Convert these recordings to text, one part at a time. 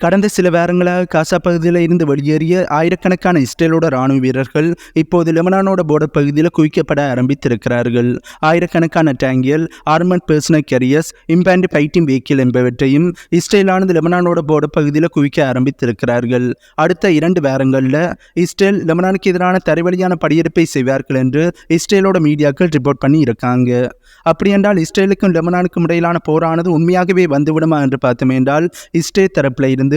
கடந்த சில வாரங்களாக காசா பகுதியில் இருந்து வெளியேறிய ஆயிரக்கணக்கான இஸ்ரேலோட ராணுவ வீரர்கள் இப்போது லெபனானோட போர்டர் பகுதியில் குவிக்கப்பட ஆரம்பித்திருக்கிறார்கள். ஆயிரக்கணக்கான டேங்கியல் armoured personnel carriers infantry fighting vehicle என்பவற்றையும் இஸ்ரேலானது லெபனானோட போர்டர் பகுதியில் குவிக்க ஆரம்பித்திருக்கிறார்கள். அடுத்த இரண்டு வாரங்களில் இஸ்ரேல் லெபனானுக்கு எதிரான தரைவழியான படியெடுப்பை செய்வார்கள் என்று இஸ்ரேலோட மீடியாக்கள் ரிப்போர்ட் பண்ணி இருக்காங்க அப்படி என்றால் இஸ்ரேலுக்கும் லெபனானுக்கும் இடையிலான போரானது உண்மையாகவே வந்துவிடுமா என்று பார்த்தோம் என்றால் இஸ்ரேல் தரப்பில் இருந்து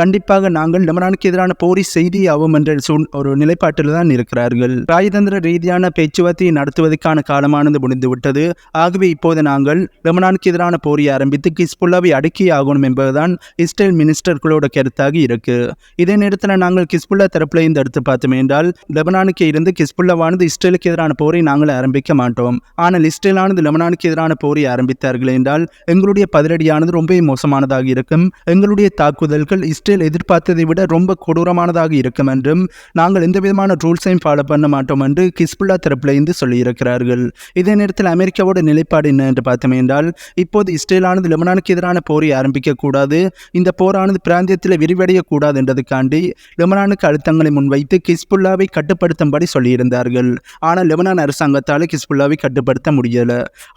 கண்டிப்பாக நாங்கள் லெபனானுக்கு எதிரான போரி செய்தி ஆகும் என்ற சூழ் ஒரு நிலைப்பாட்டில் தான் இருக்கிறார்கள். ராஜதந்திர ரீதியான பேச்சுவார்த்தையை நடத்துவதற்கான காலமானது முடிந்துவிட்டது. ஆகவே இப்போது நாங்கள் லெபனானுக்கு எதிரான போரை ஆரம்பித்து கிஸ்புல்லாவை அடக்கி ஆகணும் என்பதுதான் இஸ்ரேல் மினிஸ்டர்களோட கருத்தாக இருக்கு. இதே நேரத்தில் நாங்கள் கிஸ்புல்லா தரப்புல இருந்து எடுத்து பார்த்தோம் என்றால் லெபனானுக்கு இருந்து கிஸ்புல்லாவானது இஸ்ரேலுக்கு எதிரான போரை நாங்கள் ஆரம்பிக்க மாட்டோம். ஆனால் இஸ்ரேலானது லெபனானுக்கு எதிரான போரை ஆரம்பித்தார்கள் என்றால் எங்களுடைய பதிலடியானது ரொம்ப மோசமானதாக இருக்கும். எங்களுடைய தாக்குதல் செயல்கள் இஸ்ரேல் எதிர்பார்த்ததை விட ரொம்ப கொடூரமானதாக இருக்கும் என்றும் நாங்கள் எந்த விதமான ரூல்ஸையும் ஃபாலோ பண்ண மாட்டோம் என்று கிஸ்புல்லா தரப்பிலிருந்து சொல்லியிருக்கிறார்கள். இதே நேரத்தில் அமெரிக்காவோட நிலைப்பாடு என்ன என்று பார்த்தோம் என்றால் இப்போது இஸ்ரேலானது லெபனானுக்கு எதிரான போரை ஆரம்பிக்க கூடாது இந்த போரானது பிராந்தியத்தில் விரிவடையக்கூடாது என்றதுக்காண்டி லெபனானுக்கு அழுத்தங்களை முன்வைத்து கிஸ்புல்லாவை கட்டுப்படுத்தும்படி சொல்லியிருந்தார்கள். ஆனால் லெபனான் அரசாங்கத்தால் கிஸ்புல்லாவை கட்டுப்படுத்த முடியல.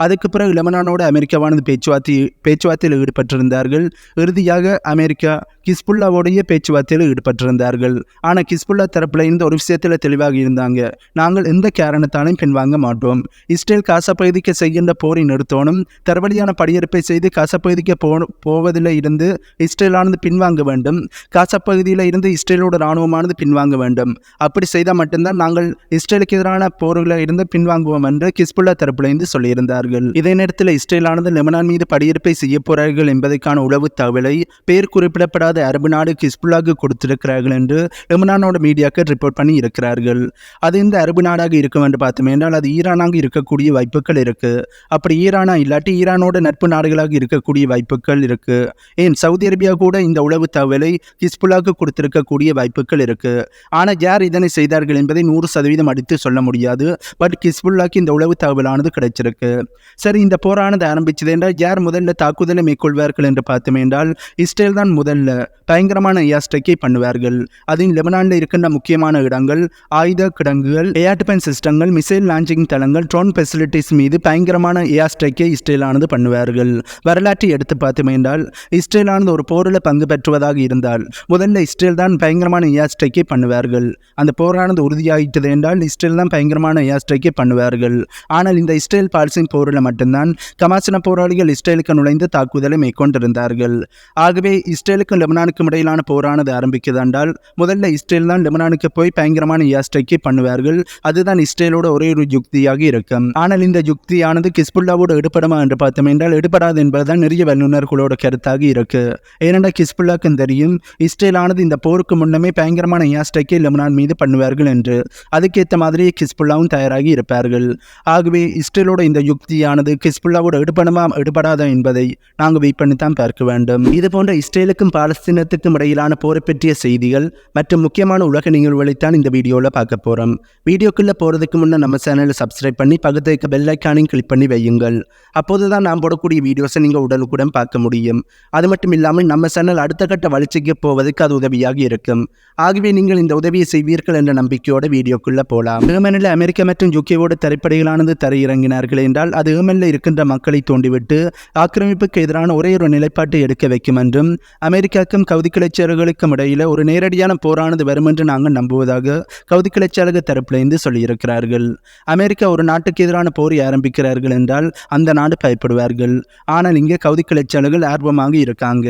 அதுக்கு பிறகு லெபனானோடு அமெரிக்காவானது பேச்சுவார்த்தை பேச்சுவார்த்தையில் ஈடுபட்டிருந்தார்கள். இறுதியாக அமெரிக்கா கிஸ்புல்லாவோடைய பேச்சுவார்த்தையில் ஈடுபட்டிருந்தார்கள். ஆனால் கிஸ்புல்லா தரப்பில் இந்த ஒரு விஷயத்தில் தெளிவாக இருந்தாங்க. நாங்கள் எந்த காரணத்தாலும் பின்வாங்க மாட்டோம். இஸ்ரேல் காசா பகுதிக்கு செய்கின்ற போரை நிறுத்தணும் தரவழியான படியெடுப்பை செய்து காசா பகுதிக்கு போ போவதில் இருந்து இஸ்ரேலானது பின்வாங்க வேண்டும். காசா பகுதியில் இருந்து இஸ்ரேலோட இராணுவமானது பின்வாங்க வேண்டும். அப்படி செய்தால் மட்டும்தான் நாங்கள் இஸ்ரேலுக்கு எதிரான போர்களில் இருந்து பின்வாங்குவோம் என்று கிஸ்புல்லா தரப்பில் இருந்து சொல்லியிருந்தார்கள். இதே நேரத்தில் இஸ்ரேலானது லெமனான் மீது படியெடுப்பை செய்ய போறார்கள் என்பதற்கான உளவு தகவலை பேர் குறிப்பிடப்படாத அரபு நாடு ஹிஸ்புல்லாக்கு கொடுத்திருக்கிறார்கள் என்று லெபனானோட மீடியாக்கள் ரிப்போர்ட் பண்ணி இருக்கிறார்கள். அது இந்த அரபு நாடாக இருக்கும் என்று பார்த்தோம் என்றால் அது ஈரானாக இருக்கக்கூடிய வாய்ப்புகள் இருக்கு. அப்படி ஈரானா இல்லாட்டி ஈரானோட நட்பு நாடுகளாக இருக்கக்கூடிய வாய்ப்புகள் இருக்கு. ஏன்? சவுதி அரேபியா கூட இந்த உளவு தகவலை ஹிஸ்புல்லாக்கு கொடுத்திருக்கக்கூடிய வாய்ப்புகள் இருக்கு. ஆனால் யார் இதனை செய்தார்கள் என்பதை நூறு சதவீதம் அடித்து சொல்ல முடியாது. பட் கிஸ்புல்லாக்கு இந்த உளவு தகவலானது கிடைச்சிருக்கு. சரி இந்த போரானது ஆரம்பிச்சது என்றால் யார் முதல்ல தாக்குதலை மேற்கொள்வார்கள் என்று பார்த்தோம் என்றால் இஸ்ரேல் தான் முதல்ல. பயங்கரமான ஏஸ்ட்ரைக்கை பண்ணுவார்கள். அதில் லெபனானில் இருக்கின்ற முக்கியமான இடங்கள் ஆயுத கிடங்குகள் ஏர் சிஸ்டங்கள் மிசைல் லான்ச்சிங் தளங்கள் ட்ரோன் ஃபெசிலிட்டிஸ் மீது பயங்கரமான ஏஸ்ட்ரைக்கை இஸ்ரேலானது பண்ணுவார்கள். வரலாற்றை எடுத்து பார்த்தோம் என்றால் இஸ்ரேலானது ஒரு போரில் பங்கு பெற்றுவதாக இருந்தால் முதல்ல இஸ்ரேல் தான் பயங்கரமான ஏஸ்ட்ரைக்கை பண்ணுவார்கள். அந்த போரானது உறுதியாகிட்டது என்றால் இஸ்ரேல் தான் பயங்கரமான ஏர் ஸ்ட்ரைக்கை பண்ணுவார்கள். ஆனால் இந்த இஸ்ரேல் பால்சின் போரில் மட்டும்தான் கமாசின போராளிகள் இஸ்ரேலுக்கு நுழைந்து தாக்குதலை மேற்கொண்டிருந்தார்கள். ஆகவே இஸ்ரேலுக்கும் லெபனானுக்கும் இடையிலான போரானது ஆரம்பிக்குது என்றால் முதல்ல இஸ்ரேல் தான் லெபனானுக்கு போய் பயங்கரமான ஏஸ்ட்ரைக்கை பண்ணுவார்கள். அதுதான் இஸ்ரேலோட ஒரே ஒரு யுக்தியாக இருக்கும். ஆனால் இந்த யுக்தியானது கிஸ்புல்லாவோடு எடுபடுமா என்று பார்த்தோம் என்றால் எடுபடாது என்பதுதான் நிறைய வல்லுநர்களோட கருத்தாக இருக்கு. ஏனென்றால் கிஸ்புல்லாக்கும் தெரியும் இஸ்ரேலானது இந்த போருக்கு முன்னமே பயங்கரமான ஏஸ்ட்ரைக்கை லெபனான் மீது பண்ணுவார்கள் என்று. அதுக்கேற்ற மாதிரி கிஸ்புல்லாவும் தயாராகி இருப்பார்கள். ஆகவே இஸ்ரேலோட இந்த யுக்தியானது கிஸ்புல்லாவோட எடுப்படமா எடுபடாதா என்பதை நாங்கள் வெயிட் பண்ணி தான் பார்க்க வேண்டும். இது போன்ற இஸ்ரேலுக்கும் பாலஸ்தீனத்துக்கும் இடையிலான போரை பற்றிய செய்திகள் மற்றும் முக்கியமான உலக நிகழ்வுகளைத்தான் இந்த வீடியோவில் பார்க்க போகிறோம் வீடியோக்குள்ளே போகிறதுக்கு முன்னே நம்ம சேனலை சப்ஸ்கிரைப் பண்ணி பக்கத்து இருக்க பெல் ஐக்கானையும் கிளிக் பண்ணி வையுங்கள். அப்போது தான் நாம் போடக்கூடிய வீடியோஸை நீங்கள் உடனுக்குடன் பார்க்க முடியும். அது மட்டும் இல்லாமல் நம்ம சேனல் அடுத்த கட்ட வளர்ச்சிக்கு போவதற்கு அது உதவியாக இருக்கும். ஆகவே நீங்கள் இந்த உதவியை செய்வீர்கள் என்ற நம்பிக்கையோட வீடியோக்குள்ளே போகலாம் ஏமனில் அமெரிக்கா மற்றும் யுகேவோட திரைப்படைகளானது தரையிறங்கினார்கள் என்றால் அது ஏமனில் இருக்கின்ற மக்களை தோண்டிவிட்டு ஆக்கிரமிப்புக்கு எதிரான ஒரே ஒரு நிலைப்பாட்டை எடுக்க வைக்கும் என்றும் அமெரிக்கா அமெரிக்காவுக்கும் கவுதி கிளைச்சர்களுக்கும் இடையில ஒரு நேரடியான போரானது வரும் என்று நாங்கள் நம்புவதாக கவுதி கிளர்ச்சியாளக தரப்பிலிருந்து சொல்லியிருக்கிறார்கள். அமெரிக்கா ஒரு நாட்டுக்கு எதிரான போரை ஆரம்பிக்கிறார்கள் என்றால் அந்த நாடு பயப்படுவார்கள். ஆனால் இங்கே கவுதி கிளர்ச்சியாளர்கள் ஆர்வமாக இருக்காங்க.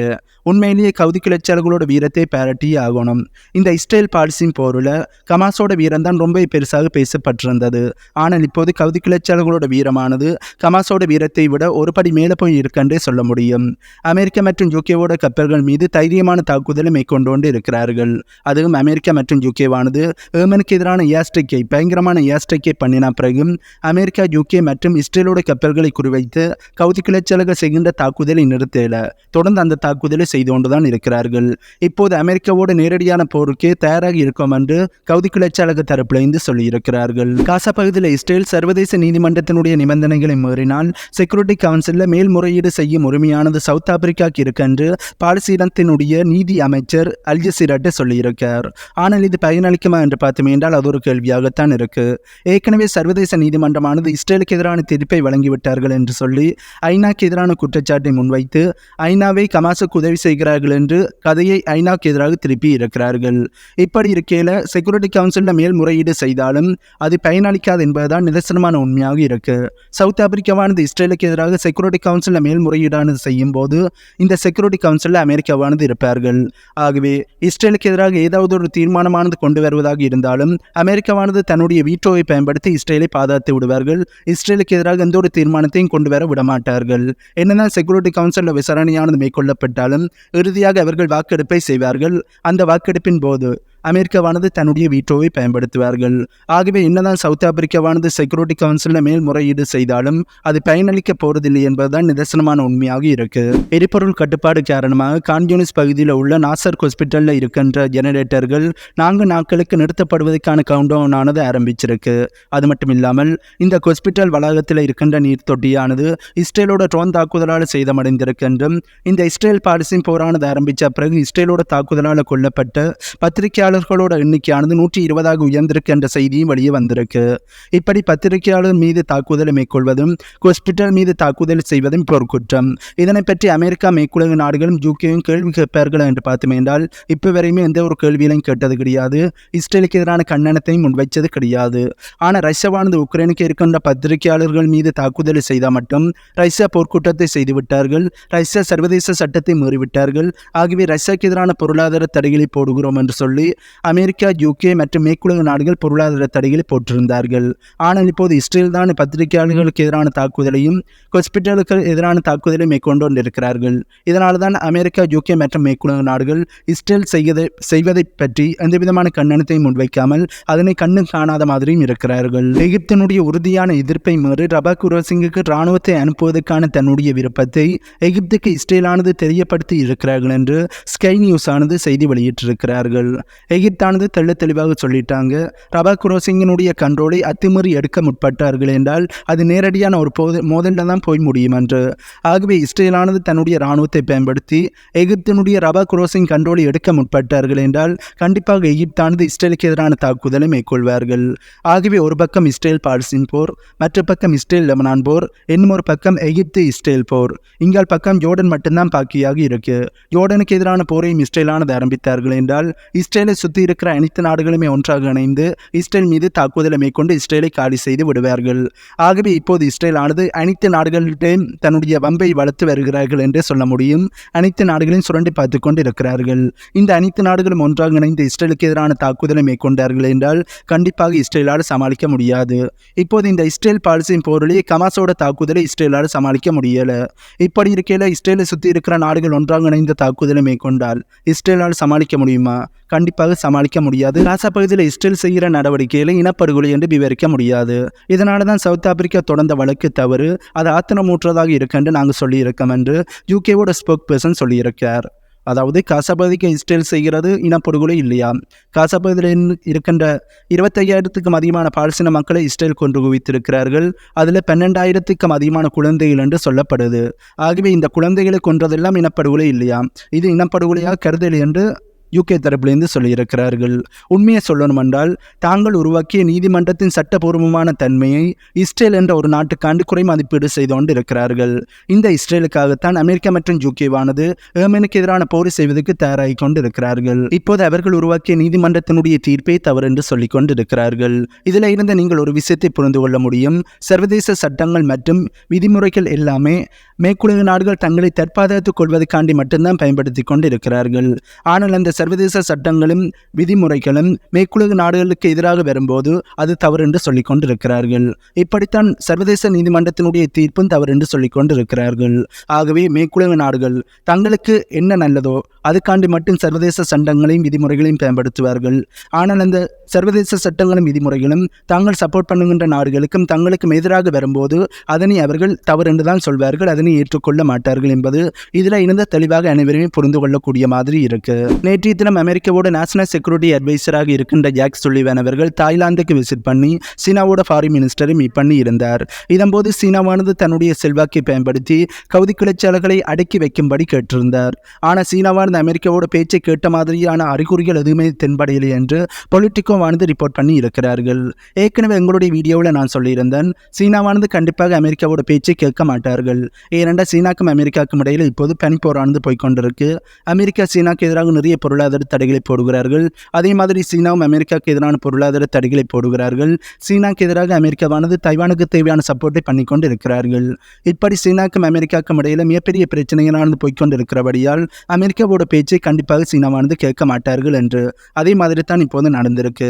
உண்மையிலேயே கவுதி கிளர்ச்சியாளர்களோட வீரத்தை பாராட்டியே ஆகணும். இந்த இஸ்ரேல் பாலிசின் போரில் கமாஸோட வீரம் தான் ரொம்ப பெருசாக பேசப்பட்டிருந்தது. ஆனால் இப்போது கவுதி கிளர்ச்சியாளர்களோட வீரமானது கமாஸோட வீரத்தை விட ஒரு படி மேலே போய் இருக்கென்றே சொல்ல முடியும். அமெரிக்கா மற்றும் யூகேவோட கப்பல்கள் மீது தைரியமான தாக்குதலை மேற்கொண்டு கொண்டு இருக்கிறார்கள். அதுவும் அமெரிக்கா மற்றும் யூகேவானது ஏமனுக்கு எதிரான ஏஸ்ட்ரிக்கை பயங்கரமான ஏஸ்ட்ரிக்கை பண்ணின பிறகும் அமெரிக்கா யூகே மற்றும் இஸ்ரேலோட கப்பல்களை குறிவைத்து கவுதி கிளச்சலக செய்கின்ற தாக்குதலை நிறுத்தல. தொடர்ந்து அந்த தாக்குதலை செய்து கொண்டுதான் இருக்கிறார்கள். இப்போது அமெரிக்காவோட நேரடியான போருக்கு தயாராக இருக்கும் என்று கவுதி கிளச்சலக தரப்பிலிருந்து சொல்லியிருக்கிறார்கள். காசா பகுதியில் இஸ்ரேல் சர்வதேச நீதிமன்றத்தினுடைய நிபந்தனைகளை மீறினால் செக்யூரிட்டி கவுன்சிலில் மேல்முறையீடு செய்யும் உரிமையானது சவுத் ஆப்பிரிக்காக்கு இருக்கென்று பாலசீனத்தினுடைய தன்னுடைய நீதி அமைச்சர் அல்ஜசீராட்ட சொல்லியிருக்கார். ஆனால் இது பயனளிக்குமா என்று பார்த்தோம் என்றால் அது ஒரு கேள்வியாகத்தான் இருக்கு. ஏற்கனவே சர்வதேச நீதிமன்றமானது இஸ்ரேலுக்கு எதிரான தீர்ப்பை வழங்கிவிட்டார்கள் என்று சொல்லி ஐநாக்கு எதிரான குற்றச்சாட்டை முன்வைத்து ஐநாவை கமாசுக்கு உதவி செய்கிறார்கள் என்று கதையை ஐநாக்கு எதிராக திருப்பி இருக்கிறார்கள். இப்படி இருக்கையில் செக்யூரிட்டி கவுன்சிலில் மேல்முறையீடு செய்தாலும் அது பயனளிக்காது என்பதுதான் நிதர்சனமான உண்மையாக இருக்கு. சவுத் ஆப்பிரிக்காவானது இஸ்ரேலுக்கு எதிராக செக்யூரிட்டி கவுன்சிலில் மேல்முறையீடானது செய்யும் போது இந்த செக்யூரிட்டி கவுன்சிலில் அமெரிக்காவானது இருப்பார்கள் ஆகவே இஸ்ரேலுக்கு எதிராக ஏதாவது ஒரு தீர்மானமானது கொண்டு வருவதாக இருந்தாலும் அமெரிக்காவானது தன்னுடைய வீட்டோவை பயன்படுத்தி இஸ்ரேலை பாதுகாத்து விடுவார்கள். இஸ்ரேலுக்கு எதிராக எந்த ஒரு தீர்மானத்தையும் கொண்டு வர விடமாட்டார்கள். என்னதான் செக்யூரிட்டி கவுன்சிலில் விசாரணையானது மேற்கொள்ளப்பட்டாலும் இறுதியாக அவர்கள் வாக்கெடுப்பை செய்வார்கள். அந்த வாக்கெடுப்பின் போது அமெரிக்காவானது தன்னுடைய வீட்டோவை பயன்படுத்துவார்கள். ஆகவே என்னதான் சவுத் ஆப்பிரிக்காவானது செக்யூரிட்டி கவுன்சிலில் மேல்முறையீடு செய்தாலும் அது பயனளிக்க போவதில்லை என்பதுதான் நிதர்சனமான உண்மையாக இருக்கு. எரிபொருள் கட்டுப்பாடு காரணமாக கான்யூனிஸ் பகுதியில் உள்ள நாசர் ஹாஸ்பிட்டலில் இருக்கின்ற ஜெனரேட்டர்கள் நான்கு நாட்களுக்கு நிறுத்தப்படுவதற்கான கவுண்டவுன் ஆனது ஆரம்பிச்சிருக்கு. அது மட்டும் இல்லாமல் இந்த ஹாஸ்பிட்டல் வளாகத்தில் இருக்கின்ற நீர் தொட்டியானது இஸ்ரேலோட ட்ரோன் தாக்குதலால் சேதமடைந்திருக்கின்றும் இந்த இஸ்ரேல் பாலிசின் போரானது ஆரம்பித்த பிறகு இஸ்ரேலோட தாக்குதலால் கொல்லப்பட்ட பத்திரிகையாளர்களோட எண்ணிக்கையானது நூற்றி இருபதாக உயர்ந்திருக்கு என்ற செய்தியும் வெளியே வந்திருக்கு. இப்படி பத்திரிகையாளர் மீது தாக்குதலை மேற்கொள்வதும் ஹாஸ்பிட்டல் மீது தாக்குதல் செய்வதும் இப்போ ஒரு குற்றம். இதனை பற்றி அமெரிக்கா மேற்குலக நாடுகளும் யூகேயும் கேள்வி கேட்பார்கள் என்று பார்த்தோம் என்றால் இப்போ வரையுமே எந்த ஒரு கேள்வியிலையும் கேட்டது கிடையாது. இஸ்ரேலுக்கு எதிரான கண்டனத்தையும் முன்வைச்சது கிடையாது. ஆனால் ரஷ்யாவானது உக்ரைனுக்கு இருக்கின்ற பத்திரிகையாளர்கள் மீது தாக்குதல் செய்தால் மட்டும் ரஷ்யா போர்க்குற்றத்தை செய்துவிட்டார்கள். ரஷ்யா சர்வதேச சட்டத்தை மீறிவிட்டார்கள். ஆகவே ரஷ்யாவுக்கு எதிரான பொருளாதார தடைகளை போடுகிறோம் என்று சொல்லி அமெரிக்கா யூகே மற்றும் மேற்குலக நாடுகள் பொருளாதார தடைகளை போட்டிருந்தார்கள். ஆனால் இப்போது இஸ்ரேல் தான் பத்திரிகையாளர்களுக்கு எதிரான தாக்குதலையும் ஹாஸ்பிட்டலுக்கு எதிரான தாக்குதலை மேற்கொண்டு கொண்டிருக்கிறார்கள் இதனால தான் அமெரிக்கா யூகே மற்றும் மேற்குலக நாடுகள் இஸ்ரேல் செய்வதை செய்வதை பற்றி எந்த விதமான முன்வைக்காமல் அதனை கண்ணு காணாத மாதிரியும் இருக்கிறார்கள். எகிப்தினுடைய உறுதியான எதிர்ப்பை மீறி ரபா குரோசிங்குக்கு இராணுவத்தை அனுப்புவதற்கான தன்னுடைய விருப்பத்தை எகிப்துக்கு இஸ்ரேலானது தெரியப்படுத்தி இருக்கிறார்கள் என்று ஸ்கை நியூஸ் ஆனது செய்தி வெளியிட்டிருக்கிறார்கள். எகிப்தானது தெள்ள தெளிவாக சொல்லிட்டாங்க. ரபா குரோசிங்கினுடைய கண்ட்ரோலை அத்துமீறி எடுக்க முற்பட்டார்கள் என்றால் அது நேரடியான ஒரு போது மோதலில் தான் போய் முடியும் என்று. ஆகவே இஸ்ரேலானது தன்னுடைய இராணுவத்தை பயன்படுத்தி எகிப்தினுடைய ரபா குரோசிங் கண்ட்ரோலை எடுக்க முற்பட்டார்கள் என்றால் கண்டிப்பாக எகிப்தானது இஸ்ரேலுக்கு எதிரான தாக்குதலை மேற்கொள்வார்கள். ஆகவே ஒரு பக்கம் இஸ்ரேல் பாலஸ்தீன் போர் மற்ற பக்கம் இஸ்ரேல் லெபனான் போர் இன்னும் ஒரு பக்கம் எகிப்து இஸ்ரேல் போர். இங்கால் பக்கம் ஜோர்டன் மட்டும்தான் பாக்கியாக இருக்கு. ஜோர்டனுக்கு எதிரான போரையும் இஸ்ரேலானது ஆரம்பித்தார்கள் என்றால் இஸ்ரேலை சுற்றி இருக்கிற அனைத்து நாடுகளுமே ஒன்றாக இணைந்து இஸ்ரேல் மீது தாக்குதலை மேற்கொண்டு இஸ்ரேலை காலி செய்து விடுவார்கள். ஆகவே இப்போது இஸ்ரேல் ஆனது அனைத்து நாடுகளிடம் தன்னுடைய வம்பை வளர்த்து வருகிறார்கள் என்றே சொல்ல முடியும். அனைத்து நாடுகளையும் சுரண்டி பார்த்து கொண்டு இருக்கிறார்கள் இந்த அனைத்து நாடுகளும் ஒன்றாக இணைந்து இஸ்ரேலுக்கு எதிரான தாக்குதலை மேற்கொண்டார்கள் என்றால் கண்டிப்பாக இஸ்ரேலால் சமாளிக்க முடியாது. இப்போது இந்த இஸ்ரேல் பாலிசியின் போரிலே கமாஸோட தாக்குதலை இஸ்ரேலால் சமாளிக்க முடியல. இப்படி இருக்கையில் இஸ்ரேலை சுற்றி இருக்கிற நாடுகள் ஒன்றாக இணைந்த தாக்குதலை மேற்கொண்டால் இஸ்ரேலால் சமாளிக்க முடியுமா? கண்டிப்பாக சமாளிக்க முடியாது. காசா பகுதியில் இஸ்ரேல் செய்கிற நடவடிக்கைகளை இனப்படுகொலை என்று விவரிக்க முடியாது. இதனால தான் சவுத் ஆப்பிரிக்கா தொடர்ந்த வழக்கு தவறு. அது ஆத்திரமூற்றதாக இருக்கென்று நாங்கள் சொல்லியிருக்கோம் என்று யூகேவோட ஸ்போக் பர்சன் சொல்லியிருக்கார். அதாவது காசாபகுதிக்கு இஸ்ரேல் செய்கிறது இனப்படுகொலை இல்லையா? காசாபகுதியில் இருக்கின்ற இருபத்தையாயிரத்துக்கும் அதிகமான பாலஸ்தீன மக்களை இஸ்ரேல் கொன்று குவித்திருக்கிறார்கள். அதில் பன்னெண்டாயிரத்துக்கும் அதிகமான குழந்தைகள் என்று சொல்லப்படுது. ஆகவே இந்த குழந்தைகளை கொன்றதெல்லாம் இனப்படுகொலை இல்லையா? இது இனப்படுகொலையாக கருதல் என்று யூகே தரப்பிலிருந்து சொல்லியிருக்கிறார்கள். உண்மையை சொல்லணுமென்றால் தாங்கள் உருவாக்கிய நீதிமன்றத்தின் சட்டபூர்வமான தன்மையை இஸ்ரேல் என்ற ஒரு நாட்டுக்காண்டு குறை மதிப்பீடு செய்து கொண்டு இருக்கிறார்கள் இந்த இஸ்ரேலுக்காகத்தான் அமெரிக்கா மற்றும் யூகேவானது ஏமனுக்கு எதிரான போர் செய்வதற்கு தயாராகி கொண்டு இருக்கிறார்கள் இப்போது அவர்கள் உருவாக்கிய நீதிமன்றத்தினுடைய தீர்ப்பை தவறு என்று சொல்லிக் கொண்டிருக்கிறார்கள். இதில் இருந்து நீங்கள் ஒரு விஷயத்தை புரிந்து கொள்ள முடியும். சர்வதேச சட்டங்கள் மற்றும் விதிமுறைகள் எல்லாமே மேற்குலக நாடுகள் தங்களை தற்பாதுகாத்துக் கொள்வதற்காண்டி மட்டும்தான் பயன்படுத்தி கொண்டு இருக்கிறார்கள் ஆனால் அந்த சர்வதேச சட்டங்களும் விதிமுறைகளும் மேற்குலக நாடுகளுக்கு எதிராக வரும்போது அது தவறு என்று சொல்லிக் கொண்டிருக்கிறார்கள் இப்படித்தான் சர்வதேச நீதிமன்றத்தினுடைய தீர்ப்பும் தவறு என்று சொல்லிக் கொண்டிருக்கிறார்கள் ஆகவே மேற்குலக நாடுகள் தங்களுக்கு என்ன நல்லதோ அதுக்காண்டி மட்டும் சர்வதேச சட்டங்களையும் விதிமுறைகளையும் பயன்படுத்துவார்கள். ஆனால் அந்த சர்வதேச சட்டங்களும் விதிமுறைகளும் தாங்கள் சப்போர்ட் பண்ணுகின்ற நாடுகளுக்கும் தங்களுக்கும் எதிராக வரும்போது அதனை அவர்கள் தவறு என்று தான் சொல்வார்கள். அதனை ஏற்றுக்கொள்ள மாட்டார்கள் என்பது இதில் இருந்த தெளிவாக அனைவருமே புரிந்து கொள்ளக்கூடிய மாதிரி இருக்கு. நேற்றைய நேற்றைய தினம் அமெரிக்காவோட நேஷனல் செக்யூரிட்டி அட்வைசராக இருக்கின்ற ஜாக் சுல்லிவன் அவர்கள் தாய்லாந்துக்கு விசிட் பண்ணி சீனாவோட ஃபாரின் மினிஸ்டரை மீட் பண்ணி இருந்தார். இதன்போது சீனாவானது தன்னுடைய செல்வாக்கை பயன்படுத்தி கவுதி கிளர்ச்சியாளர்களை அடக்கி வைக்கும்படி கேட்டிருந்தார். ஆனால் சீனாவானது அமெரிக்காவோட பேச்சை கேட்ட மாதிரியான அறிகுறிகள் எதுவுமே தென்படையில்லை என்று பொலிட்டிக்கோவானது ரிப்போர்ட் பண்ணி இருக்கிறார்கள். ஏற்கனவே எங்களுடைய வீடியோவில் நான் சொல்லியிருந்தேன் சீனாவானது கண்டிப்பாக அமெரிக்காவோட பேச்சை கேட்க மாட்டார்கள். ஏனென்றால் சீனாக்கும் அமெரிக்காவுக்கும் இடையில் இப்போது பனிப்போரானது போய்கொண்டிருக்கு அமெரிக்கா சீனாக்கு எதிராக நிறைய பொருளாதார தடைகளை போடுகிறார்கள். அதே மாதிரி சீனாவும் அமெரிக்காவுக்கு எதிரான பொருளாதார தடைகளை போடுகிறார்கள். சீனாக்கு எதிராக அமெரிக்காவானது தைவானுக்கு தேவையான சப்போர்ட்டை பண்ணிக்கொண்டு இருக்கிறார்கள் இப்படி சீனாக்கும் அமெரிக்காவுக்கும் இடையில மிகப்பெரிய பிரச்சனைகளானது போய்கொண்டு இருக்கிறபடியால் அமெரிக்காவோட பேச்சை கண்டிப்பாக சீனாவானது கேட்க மாட்டார்கள் என்று அதே மாதிரி தான் இப்போது நடந்திருக்கு.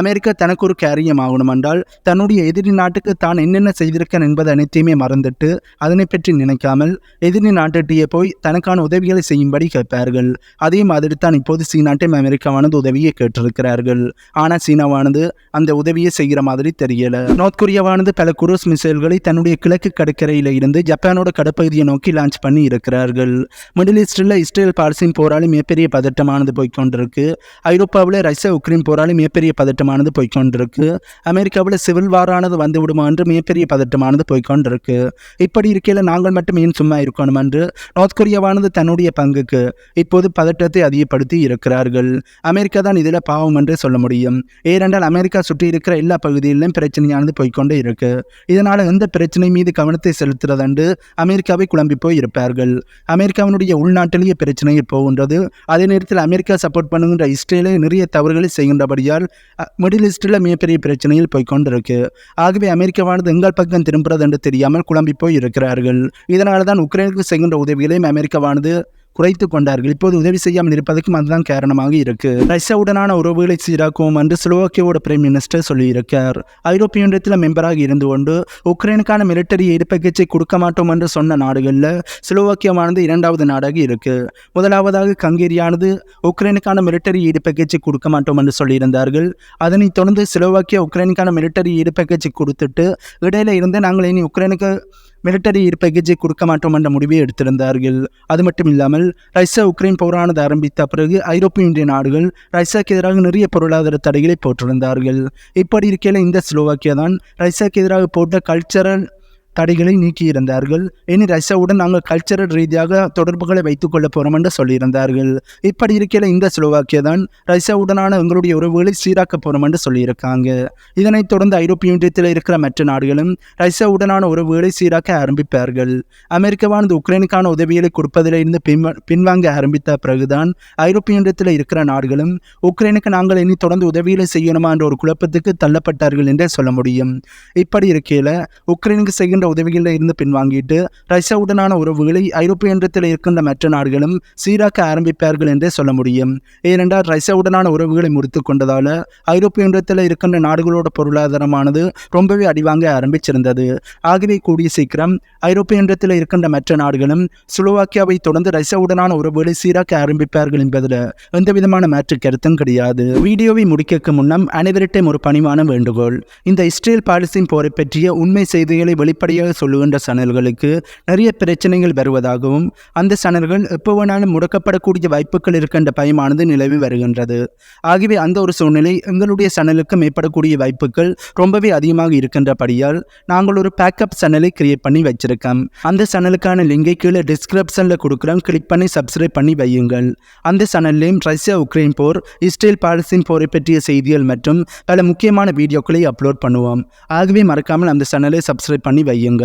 அமெரிக்கா தனக்கு ஒரு கேரியம் ஆகணும் என்றால் தன்னுடைய எதிரி நாட்டுக்கு தான் என்னென்ன செய்திருக்கேன் என்பது அனைத்தையுமே மறந்துட்டு அதனை பற்றி நினைக்காமல் எதிரி நாட்டிலேயே போய் தனக்கான உதவிகளை செய்யும்படி கேட்பார்கள். அதே மாதிரி தான் இப்போது சீனாட்டையும் அமெரிக்காவானது உதவியை கேட்டிருக்கிறார்கள். ஆனால் சீனாவானது அந்த உதவியை செய்கிற மாதிரி தெரியல. நார்த் கொரியாவானது பல குரூஸ் மிசைல்களை தன்னுடைய கிழக்கு கடற்கரையில் இருந்து ஜப்பானோட கடற்பகுதியை நோக்கி லான்ச் பண்ணி இருக்கிறார்கள். மிடில் ஈஸ்டில் இஸ்ரேல் பாலஸ்தீன் போராளி மிகப்பெரிய பதட்டமானது போய்க்கொண்டிருக்கு. ஐரோப்பாவில் ரஷ்யா உக்ரைன் போராளி மிகப்பெரிய பதட்டமானது போய்க்கொண்டிருக்கு. அமெரிக்காவில் சிவில் வாரானது வந்து விடுமா என்று மிகப்பெரிய பதட்டமானது போய்க்கொண்டிருக்கு. இப்படி இருக்கையில் நாங்கள் மட்டும் ஏன் சும்மா இருக்கணும் என்று நார்த் கொரியாவானது தன்னுடைய பங்குக்கு இப்போது பதட்டத்தை அதிகப்படுத்தி இருக்கிறார்கள். அமெரிக்கா தான் இதில் பாவம் என்று சொல்ல முடியும். ஏனென்றால் அமெரிக்கா சுற்றி இருக்கிற எல்லா பகுதிகளிலும் பிரச்சனையானது போய்கொண்டே இருக்கு. இதனால் எந்த பிரச்சனை மீது கவனத்தை செலுத்துறதண்டு அமெரிக்காவை குழம்பி போய் இருப்பார்கள். அமெரிக்காவினுடைய உள்நாட்டிலேயே பிரச்சனை போகின்றது. அதே நேரத்தில் அமெரிக்கா சப்போர்ட் பண்ணுகின்ற இஸ்ரேலே நிறைய தவறுகளை செய்கின்றபடியால் மிடில் ஈஸ்டில் மிகப்பெரிய பிரச்சனையில் போய்கொண்டிருக்கு ஆகவே அமெரிக்காவானது எங்கள் பக்கம் திரும்புறது என்று தெரியாமல் குழம்பி போய் இருக்கிறார்கள். இதனால தான் உக்ரைனுக்கு செய்கின்ற உதவிகளையும் அமெரிக்காவானது குறைத்து கொண்டார்கள். இப்போது உதவி செய்யாமல் இருப்பதற்கும் அதுதான் காரணமாக இருக்கு. ரஷ்யாவுடனான உறவுகளை சீராக்குவோம் என்று ஸ்லோவாக்கியோட பிரைம் மினிஸ்டர் சொல்லியிருக்கார். ஐரோப்பிய ஒன்றியத்தில் மெம்பராக இருந்து கொண்டு உக்ரைனுக்கான மிலிட்டரி இருப்பகச்சை கொடுக்க மாட்டோம் என்று சொன்ன நாடுகளில் ஸ்லோவாக்கியமானது இரண்டாவது நாடாக இருக்கு. முதலாவதாக கங்கேரியானது உக்ரைனுக்கான மிலிட்டரி ஈடுபக்கச்சை கொடுக்க மாட்டோம் என்று சொல்லியிருந்தார்கள். அதனைத் தொடர்ந்து ஸ்லோவாக்கியா உக்ரைனுக்கான மிலிட்டரி ஈடுபக்கச்சை கொடுத்துட்டு இடையில இருந்து நாங்கள் இனி உக்ரைனுக்கு மிலிட்டரி இருப்பகஜை கொடுக்க மாட்டோம் என்ற முடிவை எடுத்திருந்தார்கள். அது மட்டும் இல்லாமல் ரஷ்யா உக்ரைன் போரானது ஆரம்பித்த பிறகு ஐரோப்பிய இந்திய நாடுகள் ரஷ்யாவுக்கு எதிராக நிறைய பொருளாதார தடைகளை போட்டிருந்தார்கள். இப்படி இருக்கையில் இந்த ஸ்லோவாக்கியா தான் ரஷ்யாவுக்கு எதிராக போட்ட கல்ச்சரல் தடைகளை நீக்கியிருந்தார்கள். இனி ரஷ்யாவுடன் நாங்கள் கல்ச்சரல் ரீதியாக தொடர்புகளை வைத்துக் கொள்ள போகிறோம் என்று சொல்லியிருந்தார்கள். இப்படி இருக்கையில் இந்த ஸ்லோவாக்கியா தான் ரஷ்யாவுடனான எங்களுடைய உறவுகளை சீராக்க போகிறோம் என்று சொல்லியிருக்காங்க. இதனைத் தொடர்ந்து ஐரோப்பிய ஒன்றியத்தில் இருக்கிற மற்ற நாடுகளும் ரஷ்யாவுடனான உறவுகளை சீராக்க ஆரம்பிப்பார்கள். அமெரிக்காவானது உக்ரைனுக்கான உதவிகளை கொடுப்பதிலிருந்து பின்வ பின்வாங்க ஆரம்பித்த பிறகுதான் ஐரோப்பிய ஒன்றியத்தில் இருக்கிற நாடுகளும் உக்ரைனுக்கு நாங்கள் இனி தொடர்ந்து உதவிகளை செய்யணுமா என்ற ஒரு குழப்பத்துக்கு தள்ளப்பட்டார்கள் என்றே சொல்ல முடியும். இப்படி இருக்கையில் உக்ரைனுக்கு செய்கின்ற உதவிகளில் இருந்து பின்வாங்கிட்டு ரஷ்யாவுடனான உறவுகளை ஐரோப்பிய ஒன்றியத்தில் இருக்கின்ற மற்ற நாடுகளும் சீராக்க ஆரம்பிப்பார்கள் என்றே சொல்ல முடியும். ஏனென்றால் ரஷ்யாவுடனான உறவுகளை முறித்து கொண்டதால் ஐரோப்பிய ஒன்றியத்தில் இருக்கின்ற நாடுகளோட பொருளாதாரமானது ரொம்பவே அடிவாங்க ஆரம்பிச்சிருந்தது. ஆகவே கூடிய சீக்கிரம் ஐரோப்பிய ஒன்றியத்தில் இருக்கின்ற மற்ற நாடுகளும் சுலோவாக்கியாவை தொடர்ந்து ரஷ்யாவுடனான உறவுகளை சீராக்க ஆரம்பிப்பார்கள் என்பதில் எந்த விதமான மாற்று கருத்தும் கிடையாது. வீடியோவை முடிக்க முன்னம் அனைவரிட்டையும் ஒரு பணிவான வேண்டுகோள். இந்த இஸ்ரேல் பாலஸ்தீன் போரை பற்றிய உண்மை செய்திகளை வெளிப்படையாக சொல்லுகின்ற சேனல்களுக்கு நிறைய பிரச்சனைகள் வருவதாகவும் அந்த சேனல்கள் எப்போ வேணாலும் முடக்கப்படக்கூடிய வாய்ப்புகள் இருக்கின்ற பயமானது நிலவி வருகின்றது. ஆகவே அந்த ஒரு சூழ்நிலை எங்களுடைய சேனலுக்கும் ஏற்படக்கூடிய வாய்ப்புகள் ரொம்பவே அதிகமாக இருக்கின்றபடியால் நாங்கள் ஒரு பேக்கப் சேனலை கிரியேட் பண்ணி வச்சிருக்கோம். அந்த சேனலுக்கான லிங்கை கீழே டிஸ்கிரிப்ஷனில் கொடுக்குறோம். கிளிக் பண்ணி சப்ஸ்கிரைப் பண்ணி வையுங்கள். அந்த சேனல்லையும் ரஷ்யா உக்ரைன் போர் இஸ்ரேல் பாலஸ்தீன் போரை பற்றிய செய்திகள் மற்றும் பல முக்கியமான வீடியோக்களை அப்லோட் பண்ணுவோம். ஆகவே மறக்காமல் அந்த சேனலை சப்ஸ்கிரைப் பண்ணி வையுங்கள். yang